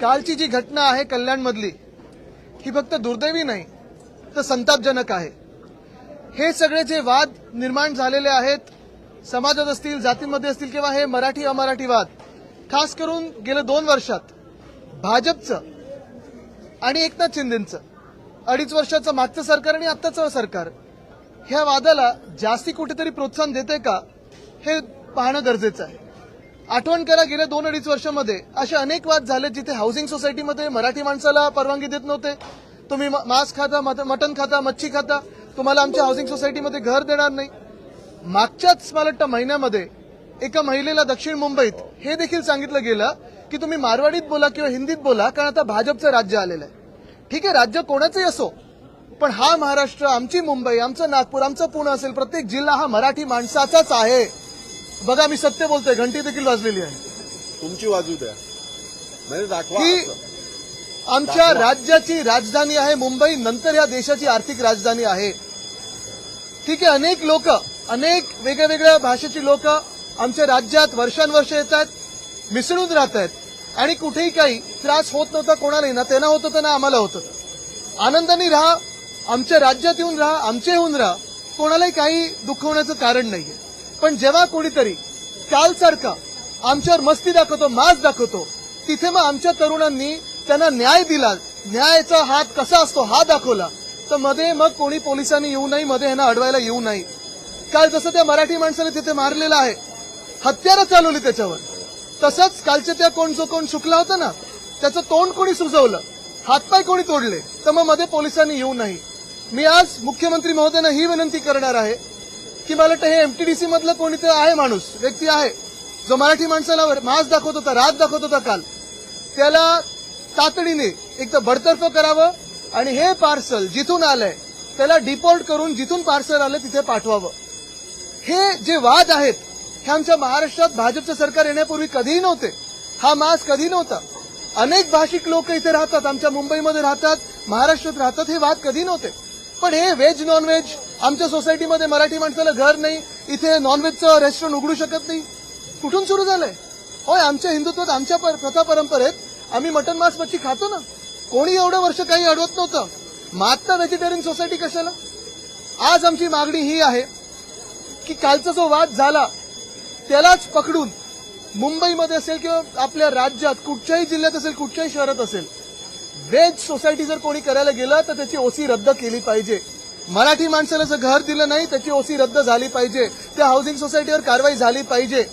कालची जी घटना आहे कल्याणमधली ही फक्त दुर्दैवी नाही तर संतापजनक आहे. हे सगळे जे वाद निर्माण झालेले आहेत समाजात असतील जातींमध्ये असतील किंवा हे मराठी अमराठी वाद खास करून गेल्या दोन वर्षात भाजपचं आणि एकनाथ शिंदेचं अडीच वर्षाचं मागचं सरकार आणि आत्ताचं सरकार ह्या वादाला जास्ती कुठेतरी प्रोत्साहन देते का हे पाहणं गरजेचं आहे. आठवण करा गेल्या दोन अडीच वर्षामध्ये असे अनेक वाद झाले जिथे हाऊसिंग सोसायटीमध्ये मराठी माणसाला परवानगी देत नव्हते. तुम्ही मांस खाता मट- मटण खाता मच्छी खाता तुम्हाला आमच्या हाऊसिंग सोसायटीमध्ये घर देणार नाही. मागच्याच मला वाटतं महिन्यामध्ये एका महिलेला दक्षिण मुंबईत हे देखील सांगितलं गेलं की तुम्ही मारवाडीत बोला किंवा हिंदीत बोला कारण आता भाजपचं राज्य आलेलं आहे. ठीक आहे राज्य कोणाचंही असो पण हा महाराष्ट्र आमची मुंबई आमचं नागपूर आमचं पुणे असेल प्रत्येक जिल्हा हा मराठी माणसाचाच आहे. बघा मी सत्य बोलतोय. घंटी देखील वाजलेली आहे. तुमची बाजू द्या. म्हणजे दाखवा असं. आमच्या राज्याची राजधानी आहे मुंबई नंतर या देशाची आर्थिक राजधानी आहे. ठीक आहे अनेक लोक अनेक वेगळ्या वेगळ्या भाषेची लोक आमच्या राज्यात वर्षानुवर्ष येत आहेत मिसळून राहत आहेत. आणि कुठेही काही त्रास होत नव्हता कोणालाही ना त्यांना होत होतं ना आम्हाला होत होतं. आनंदाने राहा आमच्या राज्यात येऊन राहा आमचे येऊन राहा. कोणालाही काही दुखवण्याचं कारण नाहीये. पण जेव्हा कोणीतरी कालसारखा आमच्यावर मस्ती दाखवतो मास दाखवतो तिथे मग आमच्या तरुणांनी त्यांना न्याय दिला. न्यायाचा हात कसा असतो हा दाखवला. तर मध्ये मग कोणी पोलिसांनी येऊ नाही मध्ये यांना अडवायला येऊ नाही काल जसं त्या मराठी माणसाने तिथे मारलेलं आहे हत्यारं चालवली त्याच्यावर. तसंच कालच्या त्या कोण जो कोण शुकला होता ना त्याचं तोंड कोणी सुजवलं हातपाय कोणी तोडले तर मग मध्ये पोलिसांनी येऊ नाही मी आज मुख्यमंत्री महोदयांना ही विनंती करणार आहे की मला वाटतं हे एमटीडीसी मधलं कोणीतरी आहे माणूस व्यक्ती आहे जो मराठी माणसाला मास दाखवत होता रात दाखवत होता काल. त्याला तातडीने एक तर बडतर्फ करावं आणि हे पार्सल जिथून आलंय त्याला डिपोर्ट करून जिथून पार्सल आलं तिथे पाठवावं. हे जे वाद आहेत हे आमच्या महाराष्ट्रात भाजपचं सरकार येण्यापूर्वी कधीही नव्हते. हा मास कधी नव्हता. अनेक भाषिक लोक इथे राहतात आमच्या मुंबईमध्ये राहतात महाराष्ट्रात राहतात हे वाद कधी नव्हते. पण हे व्हेज नॉन व्हेज आमच्या सोसायटीमध्ये मराठी माणसाला घर नाही इथे नॉनव्हेजचं रेस्टॉरंट उघडू शकत नाही. कुठून सुरू झालंय? होय आमच्या हिंदुत्वात आमच्या पर- प्रथा परंपरेत आम्ही मटन मांस मच्छी खातो ना. कोणी एवढं वर्ष काही अडवत नव्हतं. मग व्हेजिटेरियन सोसायटी कशाला? आज आमची मागणी ही आहे की कालचा जो वाद झाला त्यालाच पकडून मुंबईमध्ये असेल किंवा आपल्या राज्यात कुठच्याही जिल्ह्यात असेल कुठच्याही शहरात असेल वेज सोसायटी जर कोणी करायला गेलं तर त्याची ओसी रद्द केली पाहिजे. मराठी माणसाला जर घर दिलं नाही त्याची ओसी रद्द झाली पाहिजे. त्या हाऊसिंग सोसायटीवर कारवाई झाली पाहिजे.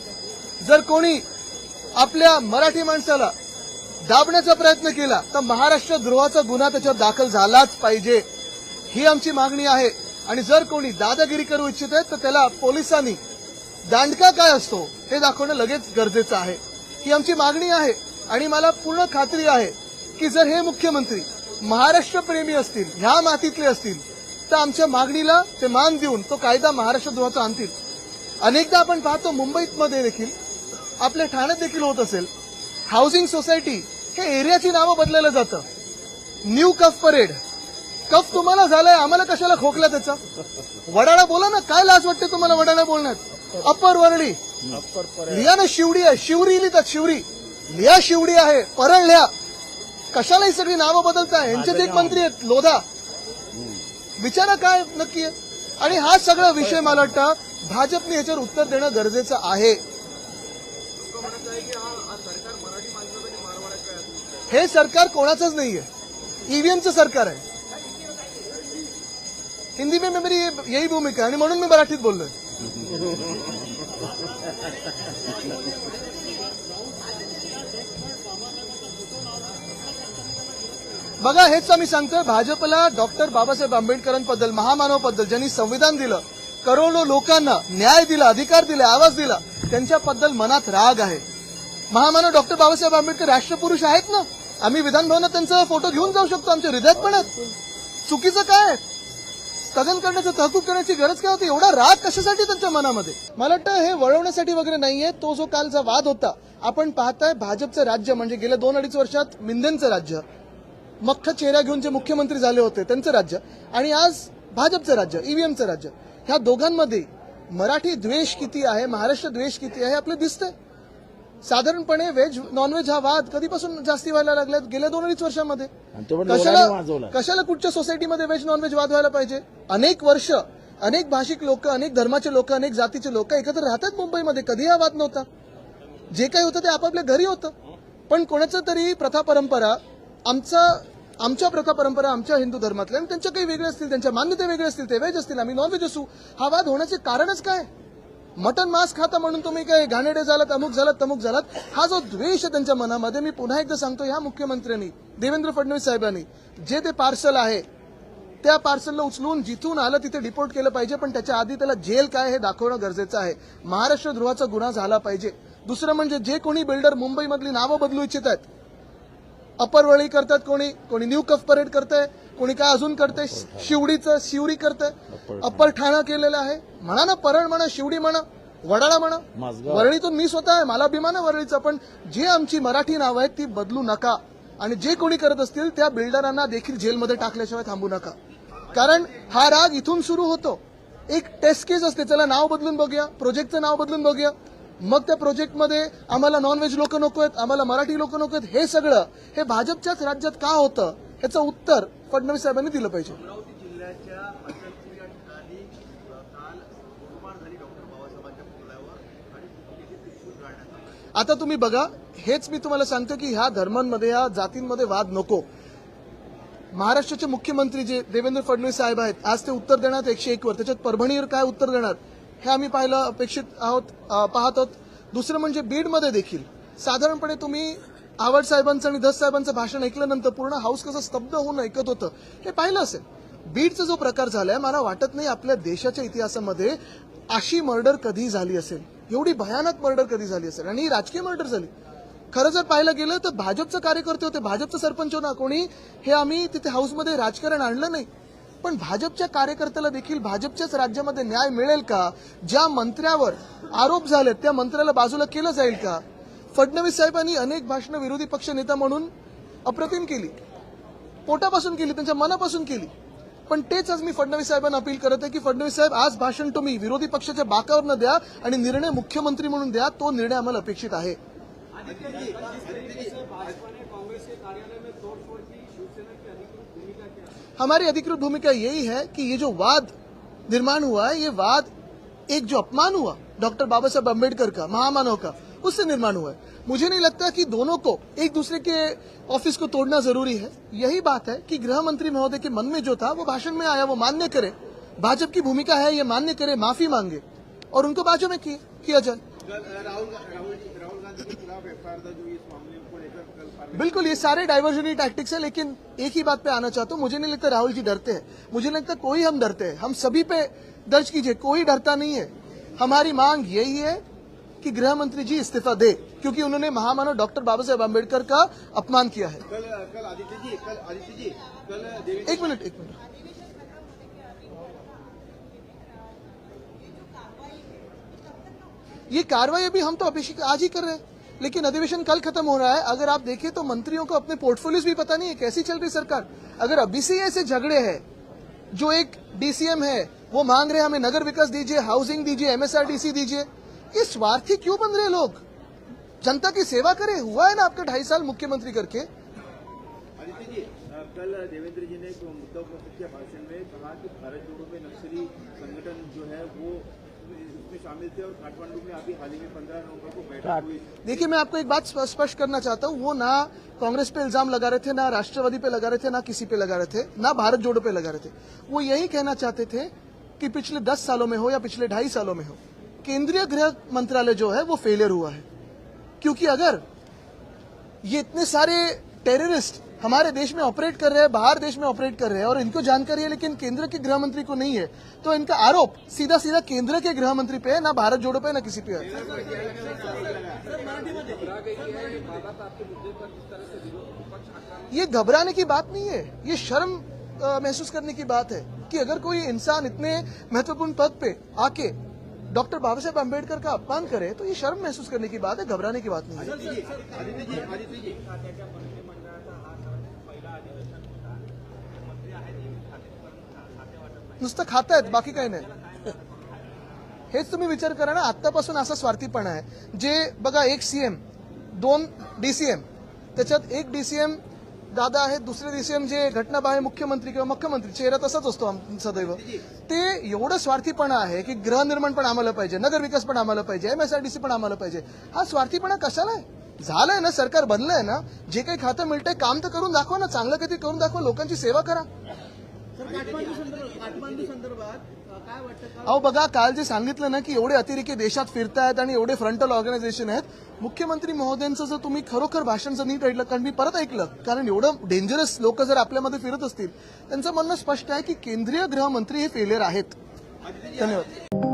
जर कोणी आपल्या मराठी माणसाला दाबण्याचा प्रयत्न केला तर महाराष्ट्र द्रोहाचा गुन्हा त्याच्यावर दाखल झालाच पाहिजे. ही आमची मागणी आहे. आणि जर कोणी दादागिरी करू इच्छित आहे तर त्याला पोलिसांनी दांडका काय असतो हे दाखवणं लगेच गरजेचं आहे. ही आमची मागणी आहे. आणि मला पूर्ण खात्री आहे की जर हे मुख्यमंत्री महाराष्ट्रप्रेमी असतील ह्या मातीतले असतील तर आमच्या मागणीला ते मान देऊन तो कायदा महाराष्ट्र द्रोहाचा आणतील. अनेकदा आपण पाहतो मुंबईत मध्ये देखील आपल्या ठाण्यात देखील होत असेल. हाऊसिंग सोसायटी हे एरियाची नावं बदललं जातं. न्यू कफ परेड कफ तुम्हाला झालाय आम्हाला कशाला खोकला त्याचा? वडाळा बोला ना काय लाज वाटते तुम्हाला वडाळा बोलण्यात? अप्पर वरळी. लिहा ना शिवडी आहे शिवरी लिहितात शिवरी. लिहा शिवडी आहे परळ लिहा. कशाला ही सगळी नावं बदलताय. यांचेच एक मंत्री आहेत लोधा. विचारा काय नक्की आहे? आणि हा सगळा विषय मला वाटतं भाजपने याच्यावर उत्तर देणं गरजेचं आहे. हे सरकार कोणाचंच नाहीये. ईव्हीएमचं सरकार आहे. हिंदी में मेरी यही भूमिका आहे. आणि म्हणून मी मराठीत बोललोय. बघा हेच आम्ही सांगतोय भाजपला डॉक्टर बाबासाहेब आंबेडकरांबद्दल महामानवबद्दल ज्यांनी संविधान दिलं करोडो लोकांना न्याय दिला अधिकार दिला आवाज दिला त्यांच्याबद्दल मनात राग आहे. महामानव डॉक्टर बाबासाहेब आंबेडकर राष्ट्रपुरुष आहेत ना? आम्ही विधानभवनात त्यांचा फोटो घेऊन जाऊ शकतो आमच्या हृदयात पण चुकीचं काय आहे? स्थगन करण्याचं तहकूब करण्याची गरज काय होती? एवढा राग कशासाठी त्यांच्या मनामध्ये? मला वाटतं हे वळवण्यासाठी वगैरे नाहीये तो जो कालचा वाद होता आपण पाहताय भाजपचं राज्य म्हणजे गेल्या दोन अडीच वर्षात मिंदेंचं राज्य. मख्ख चेहरा घेऊन जे मुख्यमंत्री झाले होते त्यांचं राज्य आणि आज भाजपचं राज्य ईव्हीएमचं राज्य ह्या दोघांमध्ये मराठी द्वेष किती आहे महाराष्ट्र द्वेष किती आहे आपलं दिसतंय. साधारणपणे व्हेज नॉनव्हेज हा वाद कधीपासून जास्ती व्हायला लागला गेल्या दोन अडीच वर्षांमध्ये. कशाला कशाला कुठच्या सोसायटीमध्ये व्हेज नॉनव्हेज वाद व्हायला पाहिजे? अनेक वर्ष अनेक भाषिक लोक अनेक धर्माचे लोक अनेक जातीचे लोक एकत्र राहतात मुंबईमध्ये. कधी हा वाद नव्हता. जे काही होतं ते आपापल्या घरी होतं. पण कोणाचं तरी प्रथा परंपरा आमचा आमच्या प्रथा परंपरा आमच्या हिंदू धर्मातल्या आणि त्यांच्या काही वेगळ्या असतील त्यांच्या मान्यता वेगळ्या असतील ते व्हेज असतील आम्ही नॉनव्हेज असू. हा वाद होण्याचे कारणच काय? मटन मांस खाता म्हणून तुम्ही काय घाणेडे झालात अमुक झालात तमुक झालात? हा जो द्वेष आहे त्यांच्या मनामध्ये मी पुन्हा एकदा सांगतो ह्या मुख्यमंत्र्यांनी देवेंद्र फडणवीस साहेबांनी जे ते पार्सल आहे त्या पार्सलला उचलून जिथून आलं तिथे डिपोर्ट केलं पाहिजे पण त्याच्या आधी त्याला जेल काय हे दाखवणं गरजेचं आहे. महाराष्ट्र द्रोहाचा गुन्हा झाला पाहिजे. दुसरं म्हणजे जे कोणी बिल्डर मुंबईमधली नावं बदलू इच्छित आहेत अपरवळी करतात कोणी कोणी न्यू कफ परेड करतंय कोणी काय अजून करतंय शिवडीचं शिवरी करतंय. अप्पर ठाणा. केलेलं आहे. म्हणा ना परळ म्हणा शिवडी म्हणा वडाळा म्हणा. वरळीतून मी स्वतः आहे मला अभिमान आहे वरळीचा पण जे आमची मराठी नावं आहेत ती बदलू नका. आणि जे कोणी करत असतील त्या बिल्डरांना देखील जेलमध्ये टाकल्याशिवाय थांबू नका. कारण हा राग इथून सुरू होतो. एक टेस्ट केस असते त्याला नाव बदलून बघूया प्रोजेक्टचं नाव बदलून बघूया. मग त्या प्रोजेक्टमध्ये आम्हाला नॉनव्हेज लोक नको आहेत आम्हाला मराठी लोक नको आहेत हे सगळं हे भाजपच्याच राज्यात का होतं ह्याचं उत्तर फडणवीस साहेबांनी दिलं पाहिजे. या आता तुम्ही बघा हेच मी तुम्हाला सांगतो की ह्या धर्मांमध्ये ह्या जातींमध्ये वाद नको. महाराष्ट्राचे मुख्यमंत्री जे देवेंद्र फडणवीस साहेब आहेत आज ते उत्तर देणार एकशे एक वर. त्याच्यात परभणीवर काय उत्तर देणार? हे आम्ही पाहिलं अपेक्षित आहोत अं, पाहत आहोत. दुसरं म्हणजे बीडमध्ये देखील. साधारणपणे तुम्ही आवड साहेबांचं आणि धस साहेबांचं भाषण ऐकल्यानंतर पूर्ण हाऊस कसं स्तब्ध होऊन ऐकत होतं हे पाहिलं असेल. बीडचा जो प्रकार झालाय मला वाटत नाही आपल्या देशाच्या इतिहासामध्ये अशी मर्डर कधी झाली असेल. एवढी भयानक मर्डर कधी झाली असेल? आणि ही राजकीय मर्डर झाली. खरं जर पाहायला गेलं तर भाजपचे कार्यकर्ते होते. भाजपचं सरपंच ना कोणी? हे आम्ही तिथे हाऊसमध्ये राजकारण आणलं नाही. पण भाजपच्या कार्यकर्त्याला देखील भाजपच्याच राज्यामध्ये न्याय मिळेल का? ज्या मंत्र्यावर आरोप झालेत त्या मंत्र्याला बाजूला केलं जाईल का? फडणवीस साहेबांनी अनेक भाषणं विरोधी पक्ष नेता म्हणून अप्रतिम केली. पोटापासून केली त्यांच्या मनापासून केली. पण तेच आज मी फडणवीस साहेबांना अपील करत आहे की फडणवीस साहेब आज भाषण तुम्ही विरोधी पक्षाच्या बाकावर न द्या आणि निर्णय मुख्यमंत्री म्हणून द्या तो निर्णय आम्हाला अपेक्षित आहे. हमारी अधिकृत भूमिका यही है कि ये जो वाद निर्माण हुआ है, ये वाद एक जो अपमान हुआ, डॉक्टर बाबा साहब अंबेडकर का, महामानव का, उससे निर्माण हुआ है। मुझे नहीं लगता कि दोनों को, एक दूसरे के ऑफ़िस को तोड़ना ज़रूरी है। यही बात है कि गृह मंत्री महोदय के मन में जो था, वो भाषण में आया, वो मान्य करे। भाजपा की भूमिका है, ये मान्य करे, माफ़ी मांगे। और उनको बाजू में किया जाए। राहुल गांधी के खिलाफ एफआईआर दर्ज हुई इस मामले को लेकर कल पार्लियामेंट बिल्कुल ये सारे डाइवर्जनरी टैक्टिक्स है लेकिन एक ही बात पे आना चाहता हूँ मुझे नहीं लगता राहुल जी डरते हैं। मुझे नहीं लगता कोई हम डरते हैं। हम सभी पे दर्ज कीजिए कोई डरता नहीं है। हमारी मांग यही है कि गृह मंत्री जी इस्तीफा दे क्योंकि उन्होंने महामानव डॉक्टर बाबा साहेब अंबेडकर का अपमान किया है। कल कल आदित्य जी कल आदित्य जी कल एक मिनट एक मिनट। ये कार्रवाई अभी हम तो अभिषेक आज ही कर रहे हैं। लेकिन अधिवेशन कल खत्म हो रहा है। अगर आप देखें तो मंत्रियों को अपने पोर्टफोलियोज भी पता नहीं है कैसी चल रही सरकार। अगर अभी से ऐसे झगड़े हैं, जो एक डीसीएम है, वो मांग रहे हमें नगर विकास दीजिए हाउसिंग दीजिए एमएसआरडीसी दीजिए ये स्वार्थी क्यों बन रहे लोग? जनता की सेवा करे, हुआ है ना आपका ढाई साल मुख्यमंत्री करके। कल देवेंद्र जी ने मुद्दा उपस्थित किया भाषण में, कहा कि भारत जोड़ो में नक्सली संगठन जो है, वो उसमें शामिल थे और काठमांडू में अभी हाल ही में पंद्रह नवंबर को बैठक हुई। देखिए मैं आपको एक बात स्पष्ट करना चाहता हूँ। वो ना कांग्रेस पे इल्ज़ाम लगा रहे थे ना राष्ट्रवादी पे लगा रहे थे ना किसी पे लगा रहे थे ना भारत जोड़ो पे लगा रहे थे। वो यही कहना चाहते थे कि पिछले दस सालों में हो या पिछले ढाई सालों में हो केंद्रीय गृह मंत्रालय जो है वो फेलियर हुआ है। क्योंकि अगर ये इतने सारे टेररिस्ट हमारे देश में ऑपरेट कर रहे हैं, बाहर देश में ऑपरेट कर रहे हैं और इनको जानकारी है, लेकिन केंद्र के गृह मंत्री को नहीं है। तो इनका आरोप सीधा सीधा केंद्र के गृह मंत्री पे है, ना भारत जोड़ो पे, ना किसी पे है। ये घबराने की बात नहीं है, ये शर्म महसूस करने की बात है कि अगर कोई इंसान इतने महत्वपूर्ण पद पे आके डॉक्टर बाबा साहेब अंबेडकर का अपमान करे तो ये शर्म महसूस करने की बात है, घबराने की बात नहीं है। नुसतं खातायत बाकी काही नाही. हेच तुम्ही विचार करा ना आतापासून असा स्वार्थीपणा आहे. जे बघा एक सीएम दोन डीसीएम त्याच्यात एक डीसीएम दादा आहेत दुसरे डीसीएम जे घटना बाहेर मुख्यमंत्री किंवा मुख्यमंत्री चेहरा तसाच असतो सदैव. ते एवढं स्वार्थीपणा आहे की गृहनिर्माण पण आम्हाला पाहिजे नगर विकास पण आम्हाला पाहिजे एमएसआरडीसी पण आम्हाला पाहिजे. हा स्वार्थीपणा कशाला आहे? झालंय ना सरकार बनलंय ना जे काही खातं मिळतंय काम तर करून दाखवा ना चांगलं काहीतरी करून दाखवा लोकांची सेवा करा. अहो बघा काल जे सांगितलं ना की एवढे अतिरेकी देशात फिरतायत आणि एवढे फ्रंटल ऑर्गनायझेशन आहेत मुख्यमंत्री महोदयांचं जर तुम्ही खरोखर भाषण जर नीट ऐकलं कारण मी परत ऐकलं कारण एवढं डेंजरस लोक जर आपल्यामध्ये फिरत असतील त्यांचं म्हणणं स्पष्ट आहे की केंद्रीय गृहमंत्री हे फेलियर आहेत. धन्यवाद.